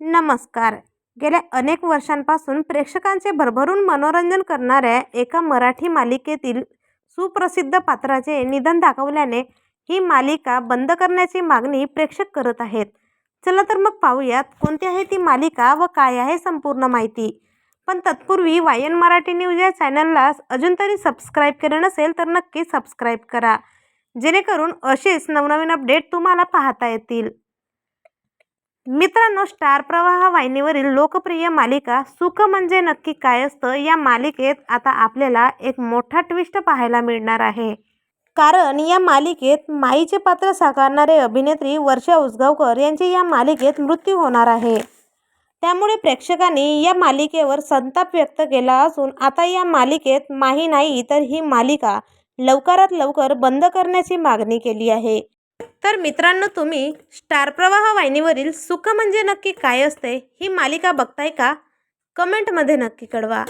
नमस्कार. गेल्या अनेक वर्षांपासून प्रेक्षकांचे भरभरून मनोरंजन करणाऱ्या एका मराठी मालिकेतील सुप्रसिद्ध पात्राचे निधन दाखवल्याने ही मालिका बंद करण्याची मागणी प्रेक्षक करत आहेत. चला तर मग पाहूयात कोणती आहे ती मालिका व काय आहे संपूर्ण माहिती. पण तत्पूर्वी वायन मराठी न्यूज या चॅनलला अजून तरी सबस्क्राईब केलं नसेल तर नक्की सबस्क्राईब करा. जेणेकरून असेच नवनवीन अपडेट तुम्हाला पाहता येतील. मित्रांनो स्टार प्रवाह वाहिनीवरील लोकप्रिय मालिका सुख म्हणजे नक्की काय असतं? या मालिकेत आता आपल्याला एक मोठा ट्विस्ट पाहायला मिळणार आहे. कारण या मालिकेत माईचे पात्र साकारणारे अभिनेत्री वर्षा उसगावकर यांचे या मालिकेत मृत्यू होणार आहे. त्यामुळे प्रेक्षकांनी या मालिकेवर संताप व्यक्त केला असून आता या मालिकेत माही नाही तर ही मालिका लवकरात लवकर बंद करण्याची मागणी केली आहे. तर मित्रांनो तुम्ही स्टार प्रवाह वाहिनीवरील सुख म्हणजे नक्की काय असते ही मालिका बघताय का? कमेंटमध्ये नक्की कळवा.